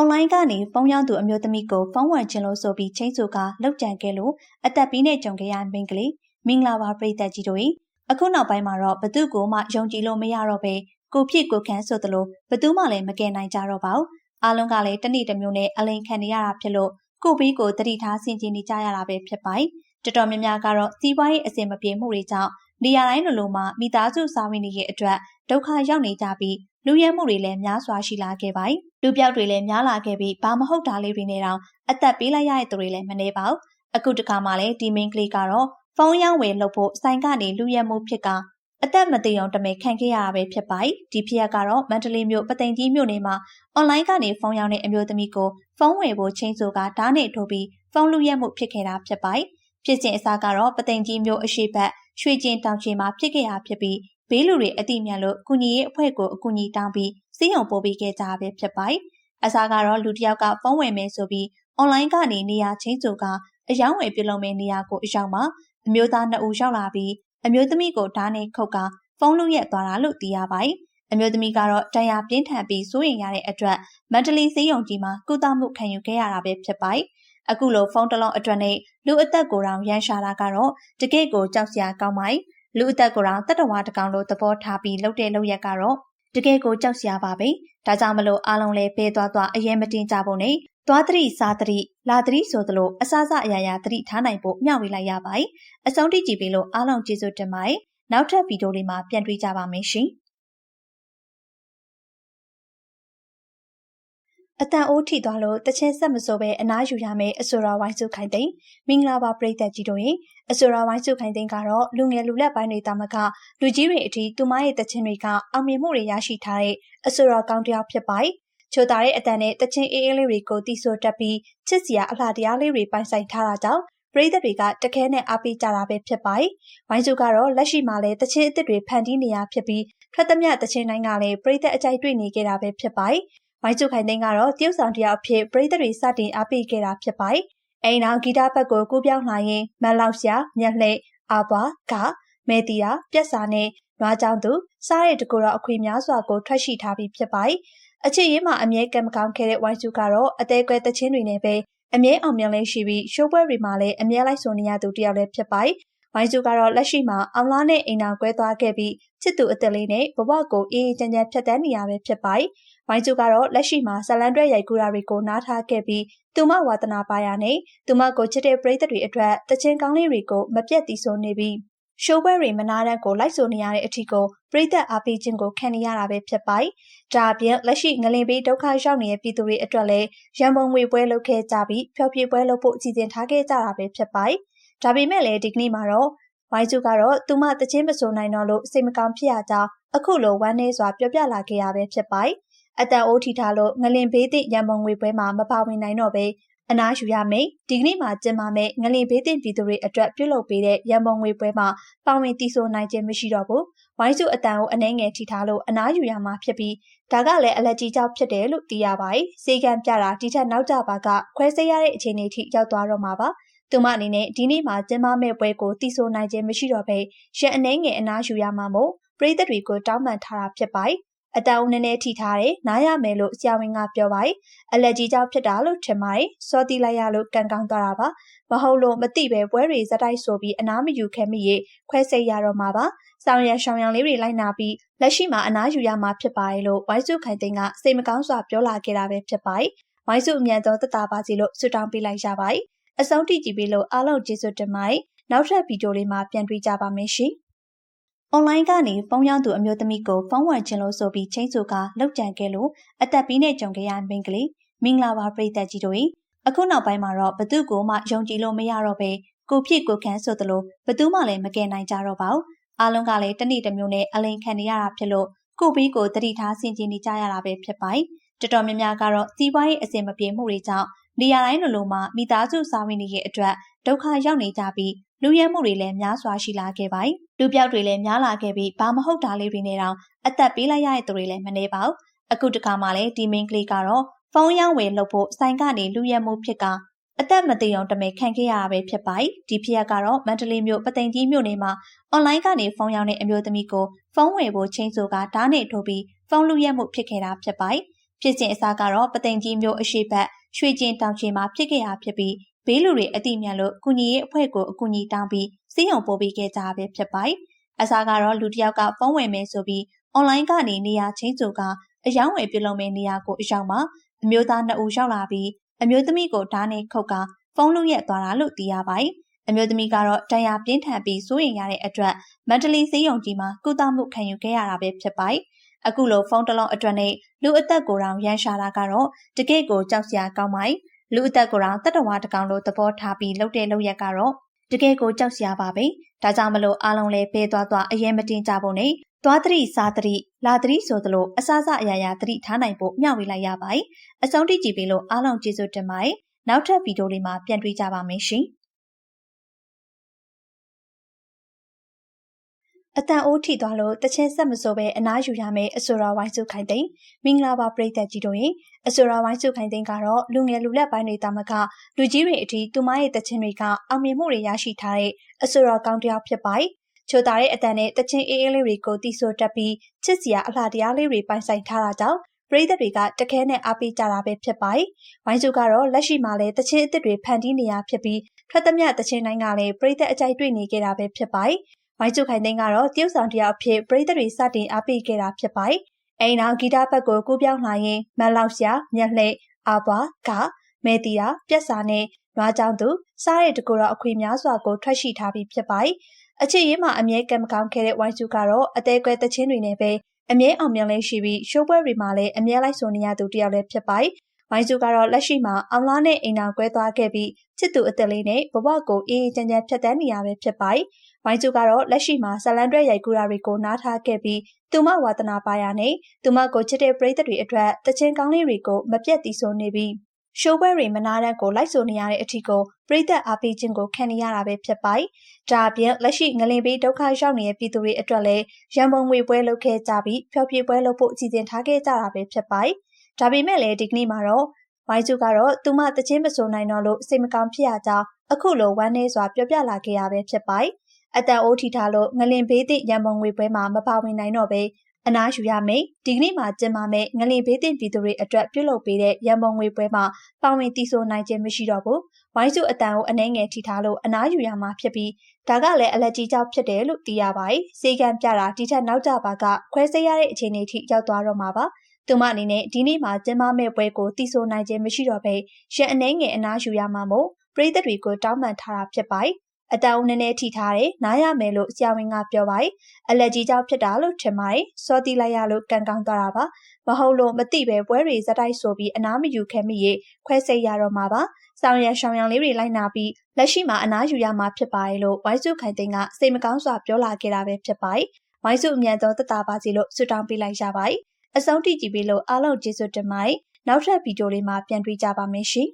အွန်လိုင်းကနေဖုန်းရောင်းသူအမျိုးသမီးကိုဖုန်းဝင်ခြင်းလို့ဆိုပြီးချင်းဆိုကလောက်ကြံခဲ့လို့အသက်ပြီးနဲ့ကြုံခဲ့ရမိန်းကလေးမင်္ဂလာပါပြည်သက်ကြီးတို့အခုနောက်ပိုင်းမှာတော့ဘသူကိုမှယုံကြည်လို့မရတော့ပဲကိုဖြစ်ကိုခန့်ဆိုသလိုဘသူမှလည်းမကယ်နိုင်ကြတော့ပါဘူးအားလုံးကလည်းတနေ့တစ်မျိုးနဲ့အလိန်ခံနေရတာဖြစ်လို့ကိုပြီးကိုတတိထားဆင်ခြင်နေကြရတာပဲဖြစ်ပါတယ်တော်တော်များများကတော့စီးပွားရေးအဆင်မပြေမှုတွေကြောင့်နေရာတိုင်းလိုလိုမှာမိသားစုစာဝင်တွေရဲ့အတွက်ဒုက္ခရောက်နေကြပြီး လူရဲမှုတွေလည်းများစွာရှိလာခဲ့ပါတယ်။လူပြောက်တွေလည်းများလာခဲ့ပြီးဘာမဟုတ်တာလေးတွေနဲ့တောင်အသက်ပေးလိုက်ရတဲ့သူတွေလည်းမနေပါဘူး။အခုတခါမှလည်းဒီမင်းကလေးကတော့ဖုန်းရောင်းဝယ်လုပ်ဖို့ဆိုင်ကနေလူရဲမှုဖြစ်ကအသက်မသေးအောင်တမဲခံခဲ့ရတာပဲဖြစ်ပါတယ်။ဒီဖြစ်ရကတော့မန္တလေးမြို့ပသိမ်ကြီးမြို့နယ်မှာအွန်လိုင်းကနေဖုန်းရောင်းတဲ့အမျိုးသမီးကိုဖုန်းဝယ်ဖို့ချင်းဆိုကဓာတ်နဲ့ထိုးပြီးဖုန်းလူရဲမှုဖြစ်ခဲ့တာဖြစ်ပါတယ်။ဖြစ်စဉ်အစားကတော့ပသိမ်ကြီးမြို့အရှိတ်ရွှေကျင်တောင်ချီမှာဖြစ်ခဲ့တာဖြစ်ပြီး ဘေးလူတွေအတိအမြန်လို့ကုညီရေးအဖွဲ့ကိုအကူအညီတောင်းပြီးစီးရုံပို့ပေးခဲ့ကြပဲဖြစ်ပါတယ်။အစားကတော့လူတစ်ယောက်ကဖုန်းဝင်မယ်ဆိုပြီးအွန်လိုင်းကနေနေရာချင်းဆိုကအယောင်းဝယ်ပြုလုပ်မယ့်နေရာကိုအရောက်မှာအမျိုးသားနှစ်ဦးရောက်လာပြီးအမျိုးသမီးကိုဓာတ်နဲ့ခုတ်ကဖုန်းလုံးရက်သွားတာလို့သိရပါတယ်။အမျိုးသမီးကတော့တရားပြင်းထန်ပြီးစိုးရိမ်ရတဲ့အတွက်မန္တလေးစေယုံကြီးမှာကုသမှုခံယူခဲ့ရတာပဲဖြစ်ပါတယ်။အခုလိုဖုန်းတစ်လုံးအတွက်နဲ့လူအသက်ကိုယ်တော်ရန်ရှာတာကတော့တကယ့်ကိုကြောက်စရာကောင်းပါတယ်။ လူအသက်ကိုယ်တော်တတဝါတကောင်လိုသဘောထားပြီးလှုပ်တဲ့လှုပ်ရက်ကတော့တကယ်ကိုကြောက်စရာပါပဲ။ဒါကြောင့်မလို့အားလုံးလည်းပေးသွားသွားအရင်မတင်ကြဖို့နဲ့သွားသတိစားသတိလာသတိဆိုသလိုအစစအရာရာသတိထားနိုင်ဖို့မျှဝေလိုက်ရပါတယ်။အဆုံးထိကြည့်ပြီးလို့အားလုံးကျေးဇူးတင်ပါတယ်။နောက်ထပ်ဗီဒီယိုလေးမှာပြန်တွေ့ကြပါမယ်ရှင်။ အတန်အိုးထိသွားလို့တချင်းဆက်မစိုးပဲအနားယူရမယ်အဆိုတော်ဝိုင်းစုခိုင်သိန်းမင်္ဂလာပါပရိသတ်ကြီးတို့ရေအဆိုတော်ဝိုင်းစုခိုင်သိန်းကတော့လူငယ်လူလက်ပိုင်းတွေတာမကလူကြီးတွေအထိသူမရဲ့တချင်းတွေကအောင်မြင်မှုတွေရရှိထားတဲ့အဆိုတော်ကောင်းတစ်ယောက်ဖြစ်ပါတယ်ချိုတာတဲ့အတန်နဲ့တချင်းအေးအေးလေးတွေကိုတီးဆိုတက်ပြီးချစ်စရာအလှတရားလေးတွေပိုင်ဆိုင်ထားတာကြောင့်ပရိသတ်တွေကတခဲနဲ့အားပေးကြတာပဲဖြစ်ပါတယ်။ဝိုင်းစုကတော့လက်ရှိမှာလည်းတချင်းအစ်စ်တွေဖန်တီးနေရဖြစ်ပြီးဖတ်သမျှတချင်းတိုင်းကလည်းပရိသတ်အကြိုက်တွေ့နေကြတာပဲဖြစ်ပါတယ်။ ဝိုင်းစုခိုင်သိန်းကတော့တရုတ်ဆောင်တယောက်အဖြစ်ပရိသတ်တွေစတင်အားပေးခဲ့တာဖြစ်ပါတယ်။အိမ်နောက်ဂီတဘက်ကိုကူးပြောင်းလာရင်မန်လောက်ရှာမျက်လှည့်အာပွားကမဲတီယာပြက်စာနဲ့နွားကြောင်သူစားတဲ့တကူတော်အခွေများစွာကိုထွက်ရှိထားပြီးဖြစ်ပါတယ်။အချစ်ရေးမှာအမြဲကံမကောင်းခဲ့တဲ့ဝိုင်းစုကတော့အသေးကွဲတချင်းတွေနဲ့ပဲအမြဲအောင်မြင်လေးရှိပြီးရှိုးပွဲတွေမှာလည်းအမြဲလိုက်ဆိုနေရသူတယောက်လည်းဖြစ်ပါတယ်။ဝိုင်းစုကတော့လက်ရှိမှာအောင်လားနဲ့အိမ်တော်ကွဲသွားခဲ့ပြီးချစ်သူအသက်လေးနဲ့ဘဝကိုအေးအေးချမ်းချမ်းဖြတ်သန်းနေရပဲဖြစ်ပါတယ်။ ဝိုင်းစုကတော့လက်ရှိမှာဇလန်တွဲရိုက်ကူးတာတွေကိုနားထားခဲ့ပြီးသူမဝါသနာပါရနဲ့သူမကိုချစ်တဲ့ပရိသတ်တွေအတွက်တခြင်းကောင်းလေးတွေကိုမပြတ်တီးဆိုနေပြီးရှိုးပွဲတွေမနာတမ်းကိုလိုက်ဆိုနေရတဲ့အထီကိုပြိသက်အားပေးခြင်းကိုခံနေရတာပဲဖြစ်ပါတယ်။ဒါအပြင်လက်ရှိငလင်ပေးဒုက္ခရောက်နေတဲ့ပြည်သူတွေအတွက်လည်းရန်ပုံငွေပွဲလုပ်ခဲ့ကြပြီးဖျော်ဖြေပွဲလုပ်ဖို့အစီအစဉ်ထားခဲ့ကြတာပဲဖြစ်ပါတယ်။ဒါပေမဲ့လည်းဒီကနေ့မှာတော့ဝိုင်းစုကတော့သူမတခြင်းမဆိုနိုင်တော့လို့စိတ်မကောင်းဖြစ်ရကြောင်းအခုလိုဝမ်းနည်းစွာပြောပြလာခဲ့ရပဲဖြစ်ပါတယ်။ အတန်အိုးထီထားလို့ငလင်ဘေးသည့်ရန်ပုံငွေပွဲမှာမပါဝင်နိုင်တော့ပဲအနားယူရမယ်ဒီကနေ့မှာကျင်းပမယ့်ငလင်ဘေးတင်ပြည်သူတွေအတွက်ပြုလုပ်ပေးတဲ့ရန်ပုံငွေပွဲမှာပါဝင်တည်ဆိုနိုင်ခြင်းမရှိတော့ဘူးဝိုင်းစုအတန်ကိုအနှဲငယ်ထိထားလို့အနားယူရမှာဖြစ်ပြီးဒါကလည်းအလက်ကြီးကြောင့်ဖြစ်တယ်လို့သိရပါတယ်စေကံပြတာဒီထက်နောက်ကျပါကခွဲစိရတဲ့အခြေအနေထိရောက်သွားတော့မှာပါသူမအနေနဲ့ဒီနေ့မှာကျင်းပမဲ့ပွဲကိုတည်ဆိုနိုင်ခြင်းမရှိတော့ဘဲရန်အနှဲငယ်အနားယူရမှာမို့ပရိသတ်တွေကိုတောင်းပန်ထားတာဖြစ်ပါတယ် အတောင်နည်းနည်းထိထားတယ်နားရမယ်လို့ဆရာဝန်ကပြောပါတယ်အလက်ကြီးကြောင့်ဖြစ်တာလို့ထင်ပါတယ်စောတိလိုက်ရလို့ကန်ကောင်းသွားတာပါမဟုတ်လို့မသိပဲပွဲတွေဇက်တိုက်ဆိုပြီးအနားမယူခဲ့မိရဲ့ခွဲစိတ်ရတော့မှာပါဆောင်ရံရှောင်ရံလေးတွေလိုက်နာပြီးလက်ရှိမှာအနားယူရမှာဖြစ်ပါတယ်လို့ဝိုင်းစုခိုင်သိန်းကစိတ်မကောင်းစွာပြောလာခဲ့တာပဲဖြစ်ပါတယ်ဝိုင်းစုအမြန်ဆုံးတတာပါစီလို့ဆွတောင်းပေးလိုက်ရပါတယ်အဆုံးထိကြည့်ပြီးလို့အားလုံးကျေးဇူးတင်ပါတယ်နောက်ထပ်ဗီဒီယိုလေးမှာပြန်တွေ့ကြပါမယ်ရှင် အွန်လိုင်းကနေဖုန်းရောင်းသူအမျိုးသမီးကိုဖုန်းဝင်ခြင်းလို့ဆိုပြီးချင်းဆိုကလောက်ကြံခဲ့လို့အသက်ပြီးနဲ့ကြုံခဲ့ရမိန်းကလေးမင်္ဂလာပါပရိသတ်ကြီးတို့အခုနောက်ပိုင်းမှာတော့ဘသူကိုမှယုံကြည်လို့မရတော့ပဲကိုဖြစ်ကိုခန့်ဆိုသလိုဘသူမှလည်းမကယ်နိုင်ကြတော့ပါဘူးအားလုံးကလည်းတနေ့တစ်မျိုးနဲ့အလိန်ခံနေရတာဖြစ်လို့ကိုပြီးကိုတတိထားဆင်ခြင်နေကြရတာပဲဖြစ်ပါတယ်တော်တော်များများကတော့စီးပွားရေးအဆင်မပြေမှုတွေကြောင့်နေရာတိုင်းလိုလိုမှာမိသားစုစာဝင်တွေရဲ့အတွက်ဒုက္ခရောက်နေကြပြီး လူရဲမှုတွေလည်းများစွာရှိလာခဲ့ပါတယ်။လူပြောက်တွေလည်းများလာခဲ့ပြီးဘာမဟုတ်တာလေးတွေနဲ့တောင်အသက်ပေးလိုက်ရတဲ့သူတွေလည်းမနေပါဘူး။အခုတခါမှလည်းဒီမင်းကလေးကတော့ဖုန်းရောင်းဝယ်လုပ်ဖို့ဆိုင်ကနေလူရဲမှုဖြစ်ကအသက်မသေးအောင်တမဲခံခဲ့ရတာပဲဖြစ်ပါတယ်။ဒီဖြစ်ရကတော့မန္တလေးမြို့ပသိမ်ကြီးမြို့နယ်မှာအွန်လိုင်းကနေဖုန်းရောင်းတဲ့အမျိုးသမီးကိုဖုန်းဝယ်ဖို့ချင်းဆိုကဓာတ်နဲ့ထိုးပြီးဖုန်းလူရဲမှုဖြစ်ခဲ့တာဖြစ်ပါတယ်။ဖြစ်စဉ်အစားကတော့ပသိမ်ကြီးမျိုးအရှိဘက်ရွှေကျင်တောင်ချေမှာဖြစ်ခဲ့တာဖြစ်ပြီး ဘေးလူတွေအတိမြန်လို့ကုညီရေးအဖွဲ့ကိုအကူအညီတောင်းပြီးစီးရုံပို့ပေးခဲ့ကြပဲဖြစ်ပါတယ်။အစားကတော့လူတစ်ယောက်ကဖုန်းဝင်မယ်ဆိုပြီးအွန်လိုင်းကနေနေရာချင်းဆိုကအယောင်းဝယ်ပြုလုပ်မဲ့နေရာကိုအရောက်မှာအမျိုးသားနှစ်ဦးရောက်လာပြီးအမျိုးသမီးကိုဓာတ်နဲ့ခုတ်ကဖုန်းလုံးရက်သွားတာလို့သိရပါတယ်။အမျိုးသမီးကတော့တရားပြင်းထန်ပြီးစိုးရိမ်ရတဲ့အတွက်မန္တလေးစေယုံကြီးမှာကုသမှုခံယူခဲ့ရတာပဲဖြစ်ပါတယ်။အခုလိုဖုန်းတစ်လုံးအတွက်နဲ့လူအသက်ကိုယ်တောင်ရန်ရှာတာကတော့တကယ့်ကိုကြောက်စရာကောင်းပါတယ်။ လူအသက်ကိုယ်တောင်တတဝါတကောင်လိုသဘောထားပြီးလှုပ်တဲ့လှုပ်ရက်ကတော့တကယ်ကိုကြောက်စရာပါပဲ။ဒါကြောင့်မလို့အားလုံးလည်းဘဲသွားသွားအရင်မတင်ကြဖို့နဲ့သွားသတိစားသတိလာသတိဆိုသလိုအစားစားအရာရာသတိထားနိုင်ဖို့မျှဝေလိုက်ရပါတယ်။အဆုံးထိကြည့်ပြီးလို့အားလုံးကျေးဇူးတင်ပါတယ်။နောက်ထပ်ဗီဒီယိုလေးမှာပြန်တွေ့ကြပါမယ်ရှင်။ အတန်အိုးထိသွားလို့တချင်းဆက်မစိုးပဲအနားယူရမယ်အဆိုတော်ဝိုင်းစုခိုင်သိန်းမင်္ဂလာပါပရိသတ်ကြီးတို့ရင်အဆိုတော်ဝိုင်းစုခိုင်သိန်းကတော့လူငယ်လူလက်ပိုင်းတွေတာမကလူကြီးတွေအထိသူမရဲ့တချင်းတွေကအောင်မြင်မှုတွေရရှိထားတဲ့အဆိုတော်ကောင်းတစ်ယောက်ဖြစ်ပါတယ်ချိုတာတဲ့အတန်နဲ့တချင်းအေးအေးလေးတွေကိုတီးဆိုတက်ပြီးချစ်စရာအလှတရားလေးတွေပိုင်ဆိုင်ထားတာကြောင့်ပရိသတ်တွေကတခဲနဲ့အားပေးကြတာပဲဖြစ်ပါတယ်။ဝိုင်းစုကတော့လက်ရှိမှာလည်းတချင်းအစ်စ်တွေဖန်တီးနေရဖြစ်ပြီးထွက်သမျှတချင်းတိုင်းကလည်းပရိသတ်အကြိုက်တွေ့နေကြတာပဲဖြစ်ပါတယ်။ ဝိုင်းစုခိုင်သိန်းကတော့တရုတ်ဆောင်တယောက်အဖြစ်ပရိသတ်တွေစတင်အားပေးခဲ့တာဖြစ်ပါတယ်။အိမ်နောက်ဂီတဘက်ကိုကူးပြောင်းလာရင်မန်လောက်ရှာမျက်လှည့်အာပွားကမဲတီယာပြက်စာနဲ့နွားကြောင်သူစားတဲ့တကူတော်အခွေများစွာကိုထွက်ရှိထားပြီးဖြစ်ပါတယ်။အချစ်ရေးမှာအမြဲကံမကောင်းခဲ့တဲ့ဝိုင်းစုကတော့အသေးကွဲတချင်းတွေနဲ့ပဲအမြဲအောင်မြင်လေးရှိပြီးရှိုးပွဲတွေမှာလည်းအမြဲလိုက်ဆိုနေရသူတယောက်လည်းဖြစ်ပါတယ်။ဝိုင်းစုကတော့လက်ရှိမှာအောင်လားနဲ့အိမ်နာကွဲသွားခဲ့ပြီးချစ်သူအသက်လေးနဲ့ဘဝကိုအေးအေးချမ်းချမ်းဖြတ်သန်းနေရပဲဖြစ်ပါတယ်။ ဝိုင်းစုကတော့လက်ရှိမှာဇလန်တွဲရိုက်ကူးတာတွေကိုနားထားခဲ့ပြီးသူမဝါသနာပါရနဲ့သူမကိုချစ်တဲ့ပရိသတ်တွေအတွက်တချင်းကောင်းလေးတွေကိုမပြတ်တီးဆိုနေပြီးရှိုးပွဲတွေမနာတန်းကိုလိုက်ဆိုနေရတဲ့အထီကိုပြိသက်အားပေးခြင်းကိုခံနေရတာပဲဖြစ်ပါတယ်။ဒါအပြင်လက်ရှိငလင်ပေးဒုက္ခရောက်နေတဲ့ပြည်သူတွေအတွက်လည်းရန်ပုံငွေပွဲလုပ်ခဲ့ကြပြီးဖျော်ဖြေပွဲလုပ်ဖို့အစီအစဉ်ထားခဲ့ကြတာပဲဖြစ်ပါတယ်။ဒါပေမဲ့လည်းဒီကနေ့မှာတော့ဝိုင်းစုကတော့သူမတချင်းမဆိုနိုင်တော့လို့စိတ်မကောင်းဖြစ်ရကြောင်းအခုလိုဝမ်းနည်းစွာပြောပြလာခဲ့ရပဲဖြစ်ပါတယ်။ အတန်အိုးထီထားလို့ငလင်ဘေးသည့်ရန်ပုံငွေပွဲမှာမပါဝင်နိုင်တော့ပဲအနားယူရမယ်ဒီကနေ့မှာကျင်းပမယ့်ငလင်ဘေးတင်ပြည်သူတွေအတွက်ပြုလုပ်ပေးတဲ့ရန်ပုံငွေပွဲမှာပါဝင်တီးဆိုနိုင်ခြင်းမရှိတော့ဘူးဝိုင်းစုအတန်ကိုအနှဲငယ်ထိထားလို့အနားယူရမှာဖြစ်ပြီးဒါကလည်းအလက်ကြီးကြောင့်ဖြစ်တယ်လို့သိရပါတယ်စေကံပြတာဒီထက်နောက်ကျပါကခွဲစိတ်ရတဲ့အခြေအနေထိရောက်သွားတော့မှာပါသူမအနေနဲ့ဒီနေ့မှာကျင်းပမယ့်ပွဲကိုတီးဆိုနိုင်ခြင်းမရှိတော့ဘဲရန်အနှဲငယ်အနားယူရမှာမို့ပြည်သက်တွေကိုတောင်းပန်ထားတာဖြစ်ပါတယ် အတအုံနည်းနည်းထိထားတယ်နားရမယ်လို့ဆရာဝန်ကပြောပါတယ်အလက်ကြီးကြောင့်ဖြစ်တာလို့ထင်ပါတယ်စောတိလိုက်ရလို့ကန်ကောင်းသွားတာပါမဟုတ်လို့မသိပဲပွဲတွေဇက်တိုက်ဆိုပြီးအနားမယူခဲ့မိရေခွဲစိတ်ရတော့မှာပါဆောင်ရံရှောင်ရံလေးတွေလိုက်နာပြီးလက်ရှိမှာအနားယူရမှာဖြစ်ပါတယ်လို့ဝိုင်းစုခိုင်သိန်းကစိတ်မကောင်းစွာပြောလာခဲ့တာပဲဖြစ်ပါတယ်ဝိုင်းစုအမြန်ဆုံးတတာပါစီလို့ဆုတောင်းပေးလိုက်ရပါတယ်အဆုံးထိကြည့်ပြီးလို့အားလုံးကျေးဇူးတင်ပါတယ်နောက်ထပ်ဗီဒီယိုလေးမှာပြန်တွေ့ကြပါမယ်ရှင်